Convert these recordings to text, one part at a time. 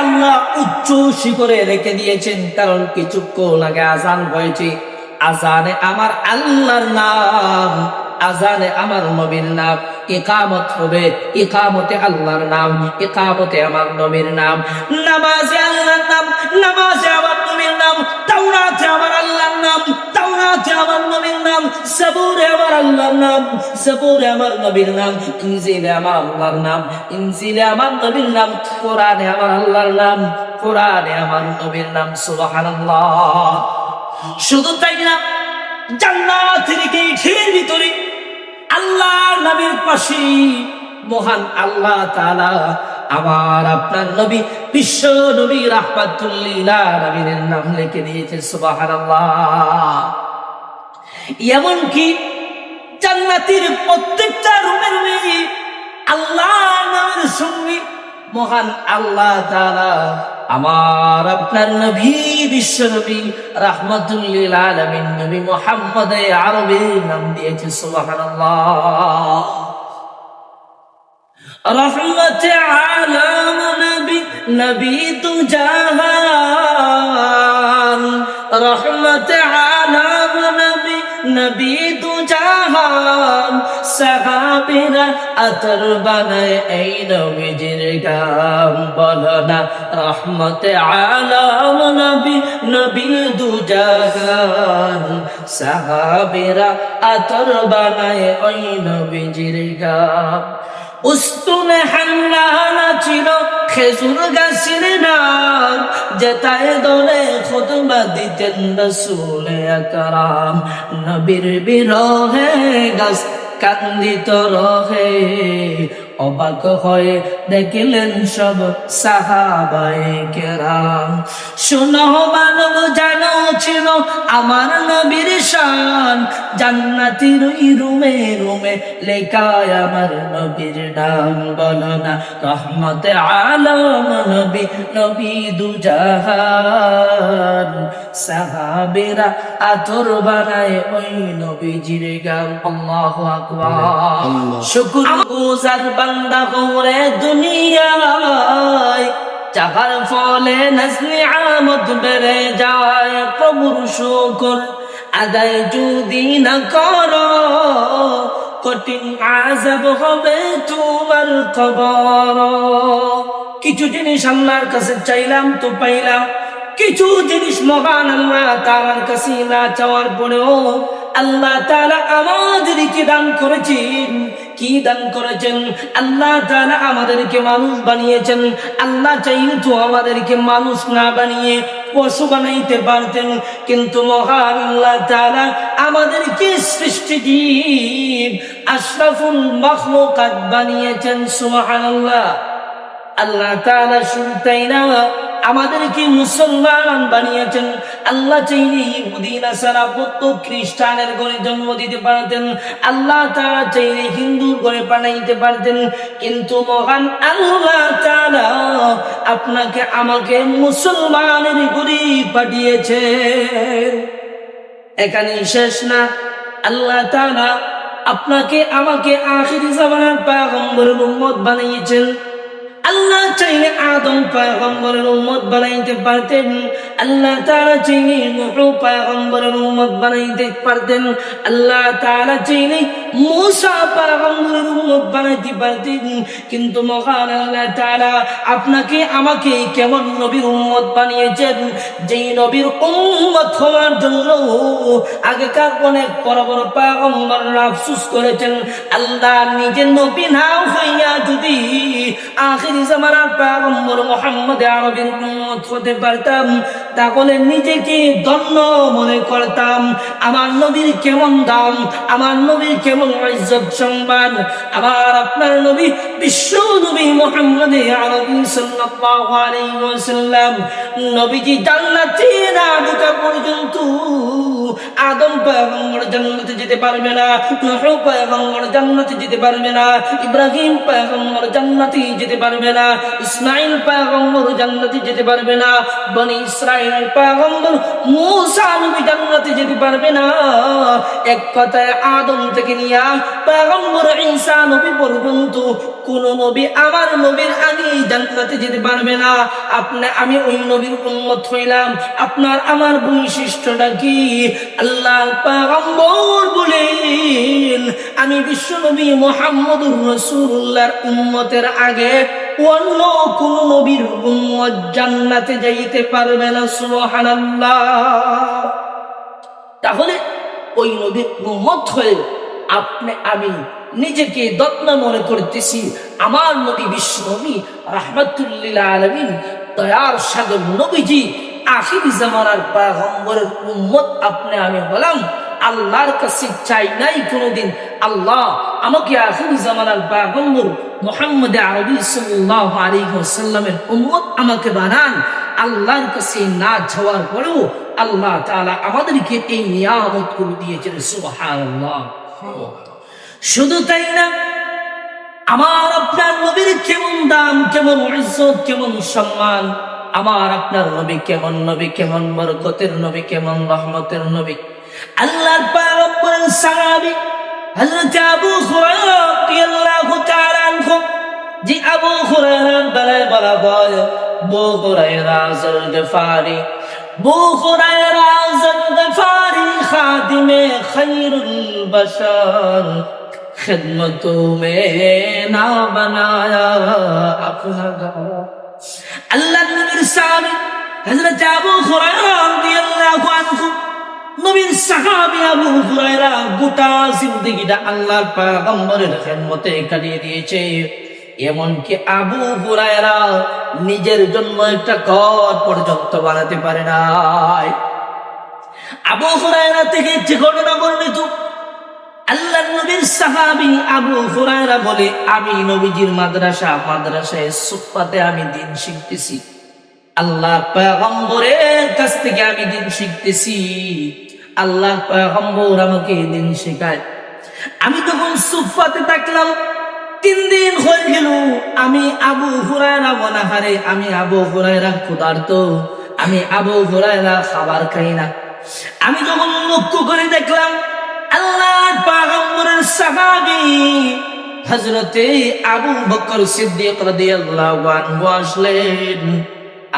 আল্লাহ উচ্চ শিখরে রেখে দিয়েছেন, কারণ কিছুক্ষণ আগে আজান হয়েছে। আজানে আমার আল্লাহর নাম আজানে আমার নবীর নাম একামত হবে একামতে আল্লাহর নাম একামতে আমার নবীর নাম। নামাজে আল্লাহর নাম, নামাজে আমার নবীর নাম তাওরাতে আমার আল্লাহর নাম, তাওরাতে আমার নবীর নাম সাবুরে আমার আল্লাহর নাম সাবুরে আমার নবীর নাম, ইনজিলে আমার আল্লাহর নাম, ইনজিলে আমার নবীর নাম, কোরআনে আমার আল্লাহর নাম, কোরআনে আমার নবীর নাম, সুবহানাল্লাহ। শুধু তাই না, জান্নাতের গেটের ভিতরে আল্লাহ নবীর পাশে মহান আল্লাহ তাআলা আমার আপনার নবী, বিশ্ব নবী রাহমাতুল্লিল আলামিনের নাম লিখে দিয়েছে সুবহানাল্লাহ। এমন কি জান্নাতের প্রত্যেকটা রুমের মেয়ে আল্লাহ নামের সঙ্গে, মহান আল্লাহ তাআলা আমার আপনার নবী, বিশ্ব নবী রাহমাতুল্লিল আলামিন, নবী মুহাম্মদ আরবির নাম দিয়েছে সুবহানাল্লাহ। রহমত আলম নবী নবী তু জাহান। রহমত আলম নবী নবী তু জাহান। সাহাবিরা আতর বানায় এই নবীজির গাম বলো না, রহমত আলম নবী নবী দু জাহান। সাহাবিরা আতর বানায় ওই নবীজির গাম উস্তুন হান্না ছিল, খেজুর গাছের নাম যেতায় দলে খুতবা দিতেন রসুলে আকরাম। নবীর বিরহে গাছ কান্দিত রহে অবাক হয়ে দেখিলেন সব সাহাবায়ে কেরাম। শুনো মানব জানো ছিল আমার নবীর শান। জান্নাতির রুমে রুমে লেখায় আমার নবীর নাম বলো না রহমত আলম নবী নবী দুজাহান। সাহাবেরা আতর বানায় ওই নবীজির গান আল্লাহু আকবার। শুকুর গুজার বান্দা হরে দুনিয়ায়, যাহার ফলে নসলি আমদ বেড়ে যায়। প্রভুর শুকর আদায় যদি না করো, কঠিন আজাব হবে তোমার খবর। কিছু জিনিস আল্লাহর কাছে চাইলাম তো পাইলাম, কিছু জিনিস মহান আল্লাহ তাআলার কাছে না চাওয়ার পরেও আল্লাহ তাআলা আমাদেরকে দান করেছেন। কি দান করেছেন? আল্লাহ তাআলা আমাদেরকে মানুষ বানিয়েছেন। আল্লাহ চাইলে তো আমাদেরকে মানুষ না বানিয়ে পশু বানাইতে পারতেন। কিন্তু মহান আল্লাহ তাআলা আমাদেরকে সৃষ্টি জীব আশরাফুল মাখলুকাত বানিয়েছেন, সুবহানাল্লাহ। আল্লাহ তাআলা শুধু তাই না? আমাদেরকে মুসলমান বানিয়েছেন। আল্লাহ চাইলে ইহুদি নাসারা বৌদ্ধ খ্রিস্টানের ঘরে জন্ম দিতে পারতেন। আল্লাহ তারা চাইলে হিন্দুর ঘরে বানাইতে পারতেন। কিন্তু মহান আল্লাহ তারা আপনাকে আমাকে মুসলমানের ঘরে পাঠিয়েছে এখানে শেষ না। আল্লাহ তারা আপনাকে আমাকে আখির উম্মত বানিয়েছেন। আল্লাহ চাইলে আদম পয়গম্বরের উম্মত বানাইতে পারতেন। আল্লাহ নূহ পয়গম্বরের উম্মত বানাইতে পারতেন। আল্লাহ মূসা পয়গম্বরের উম্মত বানাইতে পারতেন। কিন্তু মহান আল্লাহ তাআলা আপনাকে আমাকে কেমন নবীর উম্মত বানিয়েছেন? যেই নবীর উম্মত হওয়ার জন্য আগেকার অনেক বড় বড় পয়গম্বররা আফসোস করেছেন, আল্লাহ নিজে নবী না হইয়া যদি আখির জামানার পয়গম্বর মুহাম্মদ আরবির উম্মত হতে পারতাম, তাহলে নিজেকে ধন্য মনে করতাম। আমার নবীর কেমন দাম, আমার নবীর কেমন ইজ্জত সম্মান, আমার আপনার নবী বিশ্ব নবী মুহাম্মদ আরবি সাল্লাল্লাহু আলাইহি ওয়াসাল্লাম। নবীজি জান্নাতে না ঢোকা পর্যন্ত আদম পয়গম্বর জান্নাতে যেতে পারবে না, নূহ পয়গম্বর জান্নাতে যেতে পারবে না, ইব্রাহিম পয়গম্বর জান্নাতে যেতে পারবে না, ইসমাইল পয়গম্বর জান্নাতে যেতে পারবে না, বনি ইসরাইল পয়গম্বর মূসা নবী জান্নাতে যেতে পারবে না। এক কথায় আদম থেকে নিয়ে পয়গম্বর ঈসা নবী পর্যন্ত কোন নবী আমার নবীর আগে জান্নাতে যেতে পারবে না। আপনি আমি ওই নবীর উম্মত হইলাম। আপনার আমার বৈশিষ্ট্যটা কি? আল্লাহ পয়গম্বর বলেন, আমি বিশ্ব নবী মোহাম্মদুর রাসূলুল্লাহর উম্মতের আগে অন্য কোন নবীর জান্নাতে যাইতে পারবে না তাহলে ওই নবীর উম্মত হয়ে আপনি, আমি নিজেকে দত্ন মনে করতেছি, আমার নবী বিশ্ব নবী রাহমাতুল্লিল আলমিন, দয়ার সাগর নবীজি আখির জামানার পাগম্বরের উম্মত আপনি আমি হলাম। আল্লাহর কাছে চাই নাই কোনোদিন। আল্লাহ আমাকে আখির জামানার পাগম্বর মোহাম্মদ আরবি সাল্লাল্লাহু আলাইহি ওয়াসাল্লামের উম্মত আমাকে বানান। আল্লাহর কাছে না যাওয়ার পরেও আল্লাহ তাআলা আমাদেরকে এই নিয়ামত করে দিয়েছেন। সুবহানাল্লাহ। শুধু তাই না, আমার আপনার নবীর কেমন দাম, কেমন ইজ্জত, কেমন সম্মান আমার আপনার নবী কেমন? নবী কেমন? বরকতের নবী কেমন? রহমতের নবী। আল্লাহর পারব্বরের হযরত আবু হুরায়রা রাদিয়াল্লাহু তাআলা আনহু আবু হুরায়রা বলে, বলা হয় হুরায়রা হুরায়রা খাদিমে খায়রুল বাশার আবু এমনকি আবু নিজের জন্য একটা ঘর পর্যন্ত বানাতে পারে নাই। আবু হুরায়রা থেকে যে ঘটনা বর্ণিত আল্লাহ নবীর সাহাবি আবু হুরায়রা বলে, আমি নবীজির মাদ্রাসা, মাদ্রাসায় সুফাতে আমি দিন শিখতেছি। আল্লাহ পয়গম্বরের কাছ থেকে আমি দিন শিখতেছি। আল্লাহ পয়গম্বর আমাকে দিন শেখায়। আমি তখন সুফাতে থাকলাম। তিন দিন হয়ে গেল, আমি আবু হুরায়রা মনাহারে, আমি আবু হুরায়রা ক্ষুধার্ত, আমি আবু হুরায়রা খাবার খাই না। আমি যখন লক্ষ্য করে দেখলাম আল্লাহ পাগম্বরের সাহাবী হযরতে আবু বকর সিদ্দিক রাদিয়াল্লাহু আনহু আসলেন।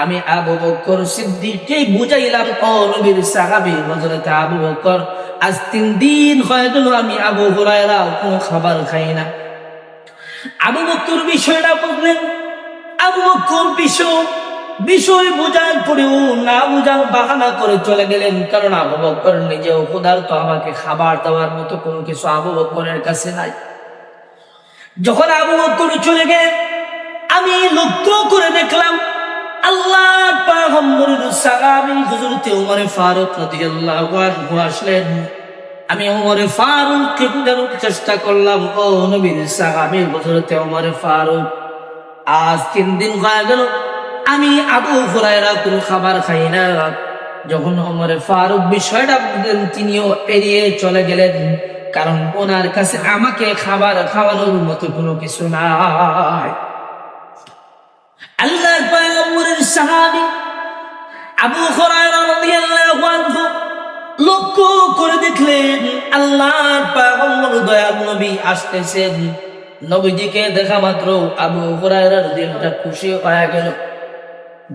আমি আবু বকর সিদ্দিককে বুঝাইলাম, ও নবীর সাহাবী, হযরত আবু বকর, আজ তিন দিন হয়ে গেল আমি আবু হুরায়রা কোনো খাবার খাই না। আবু বকর বিষয়টা বললেন আবু বকর বিষয় বিষয় বোঝার পরেও না বোঝার বাহানা করে চলে গেলেন, কারণ আবু বকর নিজেও তো আমাকে খাবার দেওয়ার মতো কোনো কিছু আবু বকরের কাছে নাই। যখন আবু বকর চলে গেলেন, আমি লক্ষ্য করে দেখলাম আল্লাহ পাগম্বরের সাহাবী হযরত ওমর ফারুক রাদিয়াল্লাহু আনহু আসলেন। আমি ওমরে ফারুককে বোঝানোর চেষ্টা করলাম, ও নবীর সাহাবী হযরত ওমর ফারুক, আজ তিন দিন হয়ে গেল, আমি আবু হুরায়রা কোনো খাবার খাই না। যখন ওমরে ফারুক বিষয়টা তিনিও এড়িয়ে চলে গেলেন, কারণ ওনার কাছে আমাকে খাবার খাওয়ানোর মতো কোনো কিছু নাই। আল্লাহর পয়গম্বরের সাহাবী আবু হুরায়রা রাদিয়াল্লাহু আনহু লক্ষ্য করে দেখলেন আল্লাহর পয়গম্বর দয়াল নবী আসতেছেন। নবীজিকে দেখা মাত্র আবু হুরায়রার দিলটা খুশি হয়ে গেল।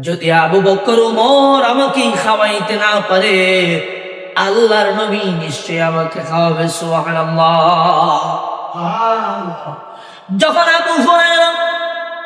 যদি আবু বকর উমর আমাকে খাওয়াইতে না পারে, আল্লাহর নবী নিশ্চয় আমাকে খাওয়াবে, সুবহানাল্লাহ। যখন আবু হুরায়রা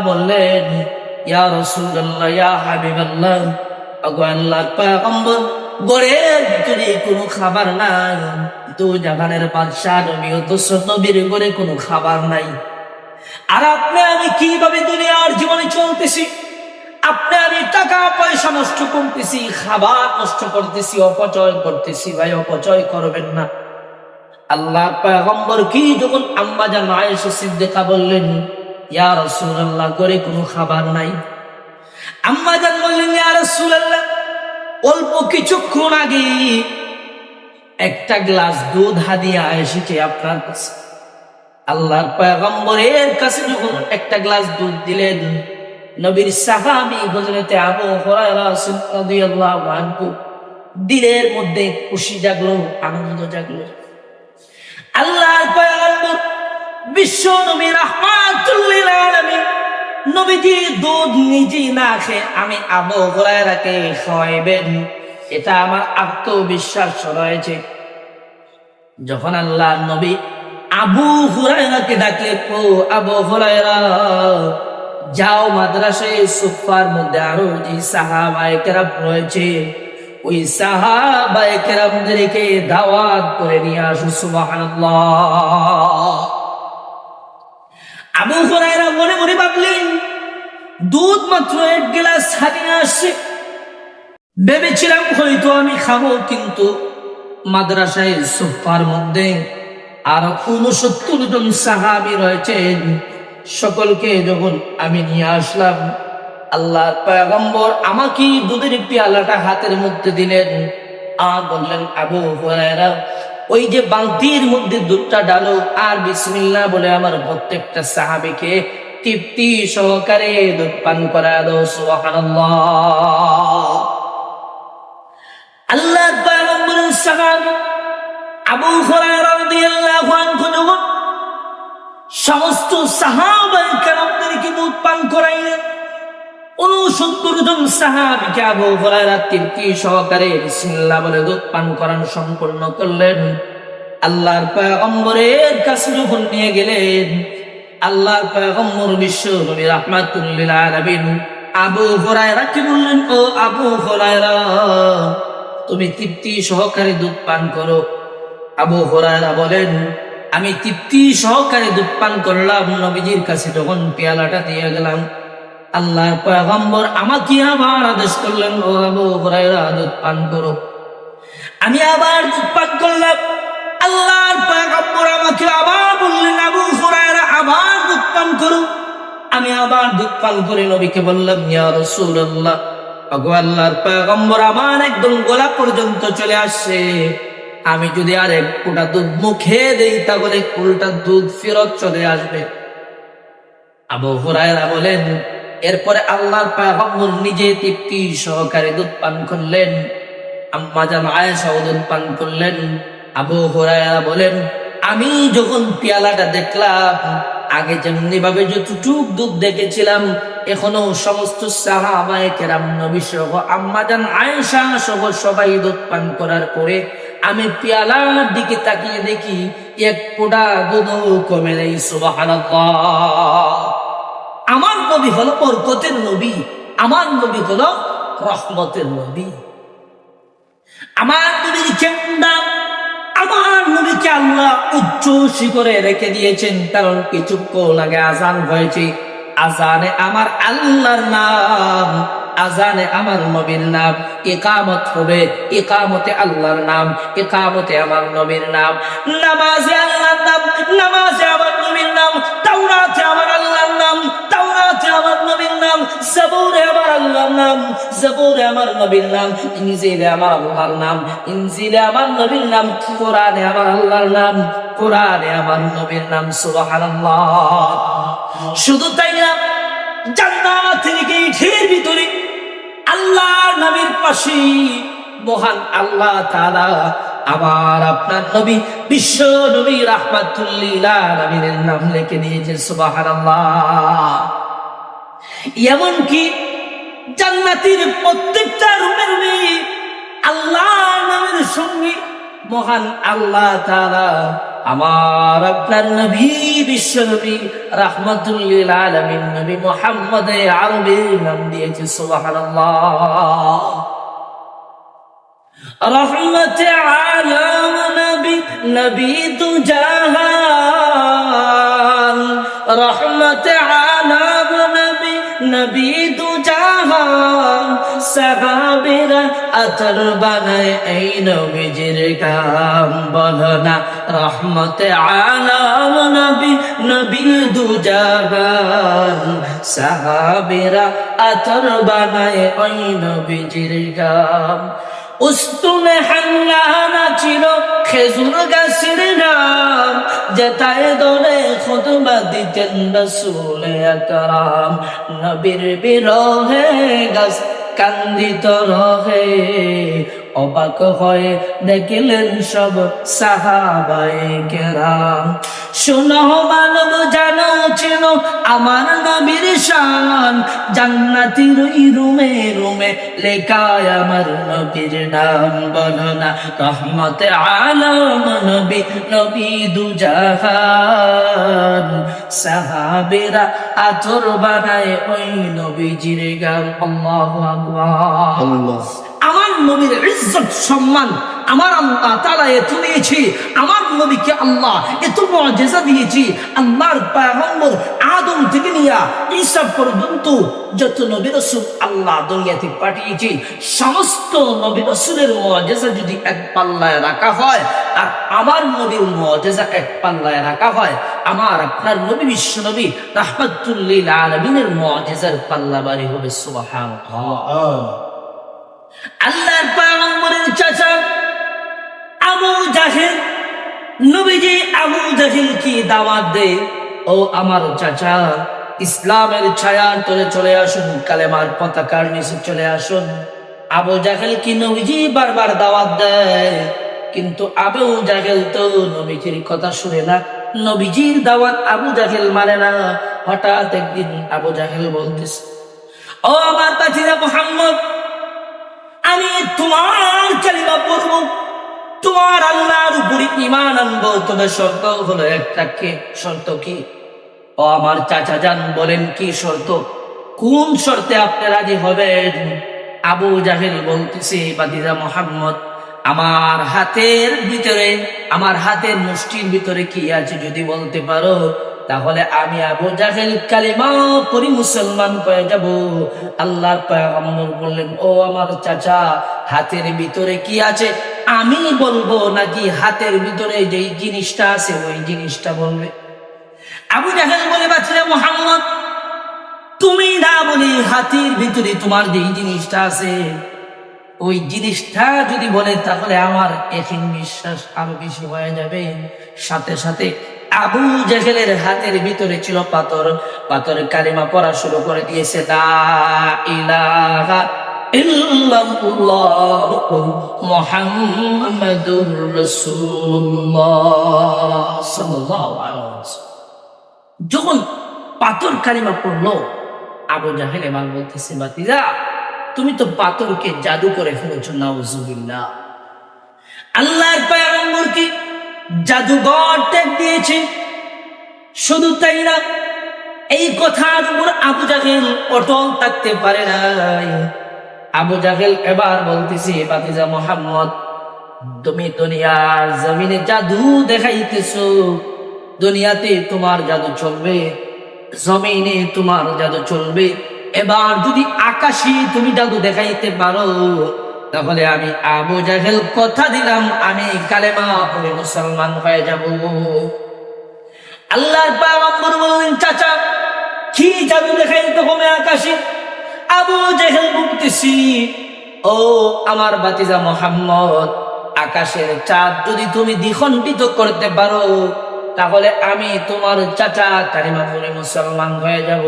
বললেন, ইয়া ইয়া কোনো খাবার নবীর ঘরে কোনো খাবার নাই। আর আপনি আমি কীভাবে দুনিয়ার জীবনে চলতেছি? আপনি আমি টাকা পয়সা নষ্ট করতেছি, খাবার নষ্ট করতেছি, অপচয় করতেছি, ভাই, অপচয় করবেন না। আল্লাহ পয়গম্বর কি যখন আম্মা জান আয়েশা সিদ্দিকা বললেন, ইয়া রাসূলুল্লাহ করে কোনো খাবার নাই? আম্মা জান বললেন, ইয়া রাসূলুল্লাহ, অল্প কিছুক্ষণ আগে একটা গ্লাস দুধ হাদিয়া এসেছে আপনার কাছে। আল্লাহর পয়গম্বরের কাছে যখন একটা গ্লাস দুধ দিলেন, নবীর সাহাবী হযরতে আবু হুরায়রা রাদিয়াল্লাহু আনহু দিলের মধ্যে খুশি জাগলো, আনন্দ জাগলো। আল্লাহর পয়গম্বর, বিশ্ব নবী রাহমাতুল লিল আলামিন। নবীজি দুধ নিজে না খেয়ে আমি আবু হুরায়রাকে খাওয়াইবেন এটা আমার আত্মবিশ্বাস রয়েছে। যখন আল্লাহ নবী আবু হুরায়রাকে ডাকলে, ও আবু হুরায়রা, যাও মাদ্রাসায় সুফার মধ্যে আরও যে সাহাবায়ে রয়েছে। ওই সাহাবায়ে কেরামদেরকে দাওয়াত করে নিয়ে আসো, সুবহানাল্লাহ। আবু হুরায়রা মনে মনে ভাবলেন, দুধ মাত্র এক গ্লাস হাতিয়ে আসছে। ভেবেছিলাম হয়তো আমি খাব, কিন্তু মাদ্রাসায় সোফার মধ্যে আর উনসত্তর জন সাহাবি রয়েছেন। সকলকে যখন আমি নিয়ে আসলাম আল্লাহ পয়গম্বর আমাকে দুধের পেয়ালাটা হাতের মধ্যে দিলেন। আ বললেন, আবু ওই যে বালতির মধ্যে দুধটা ডালো, আর বিসমিল্লাহ বলে আমার প্রত্যেকটা সাহাবিকে তৃপ্তি সহকারে দুধ পান করা দো সুবহানাল্লাহ আল্লাহ আবু সমস্ত সাহাবায়ে কেরামদেরকে দুধ পান করাইলেন। উনসত্তর জন সাহাবিকে আবু হুরায়রা তৃপ্তি সহকারে বিসমিল্লাহ বলে দুধ পান করানো সম্পূর্ণ করলেন। আল্লাহর পয়গম্বরের কাছে যখন নিয়ে গেলেন, আল্লাহর পয়গম্বর বিশ্ব নবী রাহমাতুল লিল আলামিন আবু হুরায়রা কি বললেন, ও আবু হুরায়রা, তুমি তৃপ্তি সহকারে দুধ পান করো। আবু হুরায়রা বলেন, আমি তৃপ্তি সহকারে দুধ পান করলাম। নবীজির কাছে যখন পেয়ালাটা দিয়ে গেলাম আল্লাহ পয়গম্বর আমাকে আবার আদেশ করলেন, ও আবু হুরায়রা, দুধ পান করো। আমি আবার দুধ পান করলাম। আল্লাহর পয়গম্বর আমাকে আবার বললেন, আবু হুরায়রা, আবার দুধ পান করো। আমি আবার দুধ পান করে নবীকে বললাম, ইয়া রাসূলুল্লাহ পয়গম্বর আমার একদম গোলা পর্যন্ত চলে আসছে। আমি যদি আর এক ফোঁটা দুধ মুখে দেই, তাহলে উল্টা দুধ ফেরত চলে আসবে। আবু হুরায়রা বলেন এরপরে আল্লাহর পয়গম্বর নিজে তৃপ্তি সহকারে দুধ পান করলেন। আয়েশাও দুধ পান করলেন। আবু বলেন, আমি যখন পেয়ালাটা দেখলাম, আগে যেমনি ভাবে যতটুক দুধ দেখেছিলাম, এখনও সমস্ত সাহাবায়ে কেরাম, নবী সহ আম্মা জান আয়েশা সহ সবাই দুধ পান করার পরে আমি পেয়ালার দিকে তাকিয়ে দেখি, এক ফোঁটা দুধ কমে নেই, সুবহানাল্লাহ। আমার নবী হলো বরকতের নবী, আমার নবী হলো রহমতের নবী। আমার নবীর কেন্দ্র আমার নবীকে আল্লাহ উচ্চ শিখরে রেখে দিয়েছেন, কারণ কিছুক্ষণ আগে আজান হয়েছে। আজানে আমার আল্লাহর নাম আজানে আমার নবীর নাম, একামত হবে, একামতে আল্লাহর নাম, একামতে আমার নবীর নাম। নামাজে আল্লাহর নাম, নামাজে আমার নবীর নাম, তাওরাতে আমার নাম, জবুরে আমার আল্লাহর নাম, জবুরে আমার নবীর নাম, ইনজিলে আমার আল্লাহর নাম, ইনজিলে আমার নবীর নাম, কোরআনে আমার আল্লাহর নাম, কোরআনে আমার নবীর নাম, সুবহানাল্লাহ। শুধু তাই না জান্নাতের গেটের ভিতরে আল্লাহর নবীর পাশে মহান আল্লাহ তাআলা আবার আপনার নবী, বিশ্ব নবী রাহমাতুল্লিল আলামিনের নাম লিখে দিয়েছে সুবহানাল্লাহ। এমনকি জান্নাতির প্রত্যেকটা রুমের মেয়ে আল্লাহ নামের সঙ্গে মহান আল্লাহ তারা আমার আপনার নবী বিশ্ব নবী রাহমাতুল্লিল আলমিন নবী মোহাম্মদ আরবি নাম দিয়েছে রহমত আলম নবী নবী দু জাহান রহমত আলম নবী দু সাহাবেরা আতর বানায়, এই নবীজির কাম বলো না। রহমতে আলাম নবী নবী দু সাহাবেরা আতর বানায়, ওই নবীজির কাম উস্তুনে হাঙ্গানা ছিল, খেজুর গাছের নাম যেতায় দরে খুতবা দিতেন রসুলে আকরাম। নবীর বিরহে গাছ কান্দিত রহে অবাক হয়ে দেখিলেন সব সাহাবাই কেরাম। শোনো মানব জানো, চেনো আমার নবীর শান। জান্নাতির রুমে রুমে লেখায় আমার নবীর নাম। বলো রহমতে আলম নবী নবী দুজাহান। সাহাবেরা আতর বানায় ওই নবীজির গান। আল্লাহু আল্লাহ। নবীর ইজ্জত, সম্মান আমার আল্লাহ তালা এত দিয়েছি আমার নবীকে আল্লাহ এত মজেজা দিয়েছি। পায়গম্বর আদম থেকে পর্যন্ত যত রসুল আল্লাহ দুনিয়াতে পাঠিয়েছি, সমস্ত নবী রসুলের মজেজা যদি এক পাল্লায় রাখা হয়, আর আমার নবীর মজেজা এক পাল্লায় রাখা হয়, আমার আপনার নবী বিশ্ব নবী রাহমাতুল্লিল আলমিনের মজেজার পাল্লা বাড়ি হবে সুবাহান আল্লাহর পয়গম্বরের চাচা আবু জাহেল, নবীজি আবু জাহেল কি দাওয়াত দে ও আমার চাচা, ইসলামের ছায়ার তলে চলে আসুন, কালেমার পতাকার নিচে চলে আসুন। আবু জাহেল কি নবীজি বারবার দাওয়াত দেয়, কিন্তু আবু জাহেল তো নবীজির কথা শুনে না। নবীজির দাওয়াত আবু জাহেল মানে না, হঠাৎ একদিন আবু জাহেল বলতেছে, ও আমার পাঠিরা মোহাম্মদ আমি তোমার কালিমা পড়ব। তোমার আল্লাহর উপরে ইমান আনব। তবে শর্ত হলো একটা কে? শর্ত কি? ও আমার চাচা যান, বলেন কি শর্ত? কোন শর্তে আপনি রাজি হবেন? আবু জাহেল বলতেছে, বাদিদা মোহাম্মদ, আমার হাতের ভিতরে, আমার হাতের মুষ্টির ভিতরে কি আছে যদি বলতে পারো? তাহলে আমি আবু জাহেল কালিমা পরি মুসলমান হয়ে যাব। আল্লাহর বললেন, ও আমার চাচা, হাতের ভিতরে কি আছে? আমি বলব নাকি হাতের ভিতরে যেই জিনিসটা আছে, ওই জিনিসটা বলবে। আবু জাহেল বলে বাচ্চা মোহাম্মদ, তুমি না বলি হাতির ভিতরে তোমার যেই জিনিসটা আছে, ওই জিনিসটা যদি বলে, তাহলে আমার এখন বিশ্বাস আরও বেশি হয়ে যাবে। সাথে সাথে আবু জাহেলের হাতের ভিতরে ছিল পাথর। পাথর কালিমা পড়া শুরু করে দিয়েছে ওয়াসাল্লাম। যখন পাথর কালিমা পড়ল, আবু জাহেল এবার বলতেছে বাতিজা তুমি তো পাথরকে জাদু করে ফেলেছ, নাউজুবিল্লাহ। আল্লাহর পয়গম্বর কি জাদুঘর টেক দিয়েছে। শুধু তাই না, এই কথার উপর আবু জাহেল অটল থাকতে পারে নাই। আবু জাহেল এবার মোহাম্মদ, তুমি দুনিয়ার জমিনে জাদু দেখাইতেছো। দুনিয়াতে তোমার জাদু চলবে, জমিনে তোমার জাদু চলবে। এবার যদি আকাশে তুমি জাদু দেখাইতে পারো তাহলে আমি আবু জাহেল কথা দিলাম, আমি কালেমা পড়ে মুসলমান হয়ে যাব। আল্লাহর পয়গম্বর বললেন, চাচা, কি জাদু দেখাইতে হবে আকাশে? আবু জাহেল বলতেছি, ও আমার বাতিজা মোহাম্মদ, আকাশের চাঁদ যদি তুমি দ্বিখণ্ডিত করতে পারো, তাহলে আমি তোমার চাচা কারিমা পড়ে মুসলমান হয়ে যাব।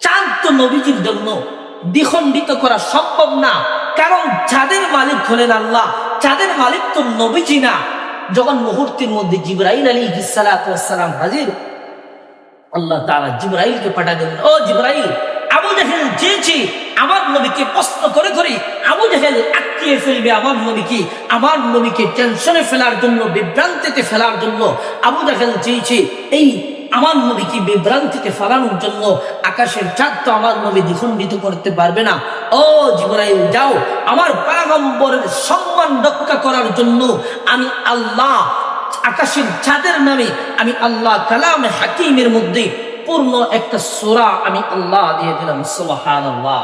চাঁদ তো নবীজির জন্য। দ্বিখণ্ডিত করা সম্ভব না। কারণ চাঁদের মালিক হলেন আল্লাহ চাঁদের মালিক তো নবীজি না। যখন মুহূর্তের মধ্যে জিব্রাইল আলী সালাম হাজির, আল্লাহ তাআলা জিব্রাইলকে পাঠা দিলেন, ও জিব্রাইল, আবু জাহেল চেয়েছি, আমার নবীকে প্রশ্ন করে করে আবু জাহেল আটকিয়ে ফেলবে আমার নবীকে আমার নবীকে টেনশনে ফেলার জন্য, বিভ্রান্তিতে ফেলার জন্য, আবু জাহেল চেয়েছে, এই আমার নবীকে বিভ্রান্তিতে ফালানোর জন্য আকাশের চাঁদ তো আমার নবী দ্বিখণ্ডিত করতে পারবে না? ও জিবরাইল, যাও, আমার পাগম্বরের সম্মান রক্ষা করার জন্য আমি আল্লাহ আকাশের চাঁদের নামে আমি আল্লাহ কালাম হাকিমের মধ্যে পূর্ণ একটা সোরা আমি আল্লাহ দিয়ে দিলাম সোহান আল্লাহ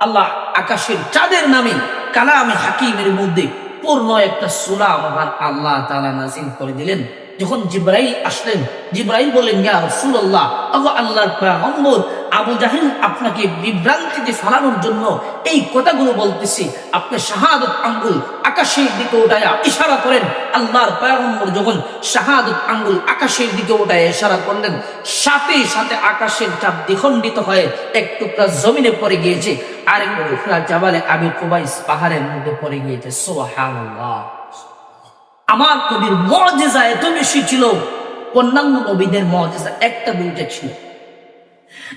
আল্লাহ আকাশের চাঁদের নামে কালাম হাকিমের মধ্যে পূর্ণ একটা সোরা আমার আল্লাহ তালা নাজিল করে দিলেন। যখন জিব্রাইল আসলেন, জিব্রাইল বললেন, ইয়া রাসূলুল্লাহ, আল্লাহ আল্লাহর পয়গম্বর, আবু জাহিল আপনাকে বিভ্রান্তিতে ফেলানোর জন্য এই কথাগুলো বলতেছি। আপনি শাহাদত আঙ্গুল আকাশের দিকে উঠায় ইশারা করেন। আল্লাহর পয়গম্বর যখন শাহাদত আঙ্গুল আকাশের দিকে উঠায় ইশারা করলেন, সাথে সাথে আকাশের চাপ দ্বিখণ্ডিত হয়ে এক টুকরা জমিনে পড়ে গিয়েছে। আর এক টুকরা জাবালে আবি কুবাইস পাহাড়ের মধ্যে পড়ে গিয়েছে। সুবহানাল্লাহ। আমার কবির মজেজা এত বেশি ছিল অন্যান্য নবীদের মজেজা একটা দুইটা ছিল।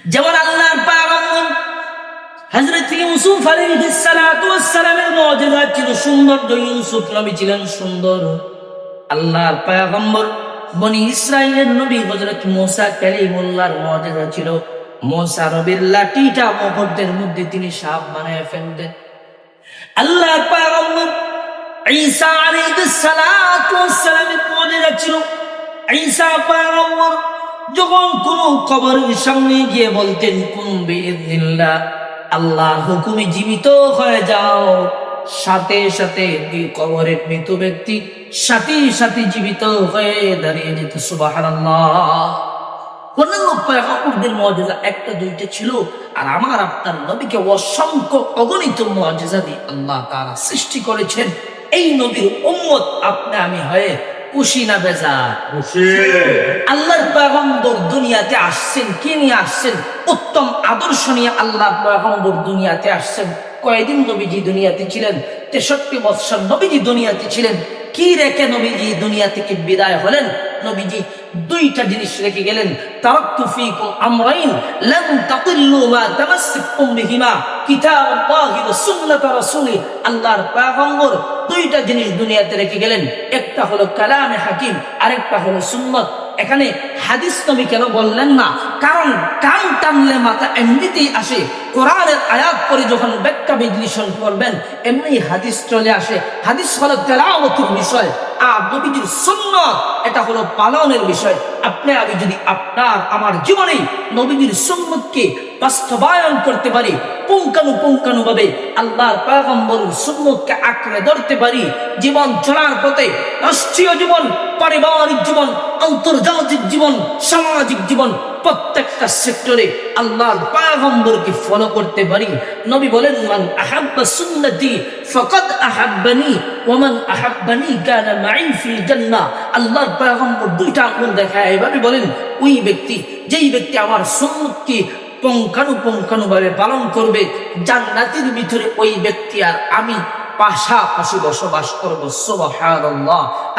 যেমন আল্লাহর পাগম্বর, হযরত ইউসুফ আলাইহিস সালাতু মজেজা ছিল সুন্দর ইউসুফ নবী ছিলেন সুন্দর। আল্লাহর পাগম্বর, বনি ইসরাইলের নবী হযরত মুসা কালিমুল্লাহর মজেজা ছিল। মুসা নবীর লাঠিটা মুহূর্তের মধ্যে তিনি সাপ বানায় ফেলতেন। আল্লাহর পাগম্বর যখন কোন কবরের সামনে গিয়ে বলতেন কোন হুকুমে জীবিত হয়ে যাও। সাথে সাথে কবরের মৃত ব্যক্তি সাথে সাথে জীবিত হয়ে দাঁড়িয়ে যেত। সুবহানাল্লাহ। একটা, দুইটা ছিল। আর আমার আপনার অসংখ্য অগণিত আল্লাহ তারা সৃষ্টি করেছেন। এই নবীর উম্মত আপনি আমি হয়ে খুশি না বেজা আল্লাহর পয়গম্বর দুনিয়াতে আসছেন কি নিয়ে আসছেন? উত্তম আদর্শ নিয়ে আল্লাহ পয়গম্বর দুনিয়াতে আসছেন। কয়েকদিন নবীজি দুনিয়াতে ছিলেন? তেষট্টি বৎসর নবীজি দুনিয়াতে ছিলেন। কি রেখে নবীজি দুনিয়া থেকে বিদায় হলেন? নবীজি দুইটা জিনিস রেখে গেলেন। তারাক্তু ফীকুম দুইটা জিনিস দুনিয়াতে রেখে গেলেন। একটা হলো কালামে হাকিম, আরেকটা হলো সুন্নত। এখানে হাদিস তুমি কেন বললেন না? কারণ কান টানলে মাথা এমনিতেই আসে। কোরআনের আয়াত করে যখন ব্যাখ্যা বিশ্লেষণ করবেন, এমনি হাদিস চলে আসে। হাদিস হলো তেলাওয়াতের বিষয়, আর নবীজির সুন্নত, এটা হলো পালনের বিষয়। আপনি আমি যদি আপনার, আমার জীবনে নবীজির সুন্নতকে বাস্তবায়ন করতে পারি পুঙ্কানু পুঙ্কানু ভাবে আল্লাহর পয়গম্বরের আঁকড়ে ধরতে পারি, জীবন চলার পথে রাষ্ট্রীয় জীবন, পারিবারিক জীবন, আন্তর্জাতিক জীবন, সামাজিক জীবন প্রত্যেকটা সেক্টরে আল্লাহর পয়গম্বরকে ফলো করতে পারি। নবী বলেন, মান আহাব্বা সুন্নতি ফাকাদ আহাব্বানি ওয়া মান আহাব্বানি কানা মাই ফিল জান্নাহ। আল্লাহর পয়গম্বর দুইটা আঙ্গুল দেখায়। এভাবে বলেন, ওই ব্যক্তি, যেই ব্যক্তি আমার সুন্নতকে পুঙ্খানুপুঙ্খানুভাবে পালন করবে, জান্নাতের ভিতরে ওই ব্যক্তি আর আমি পাশাপাশি বসবাস করব। সুবহানাল্লাহ।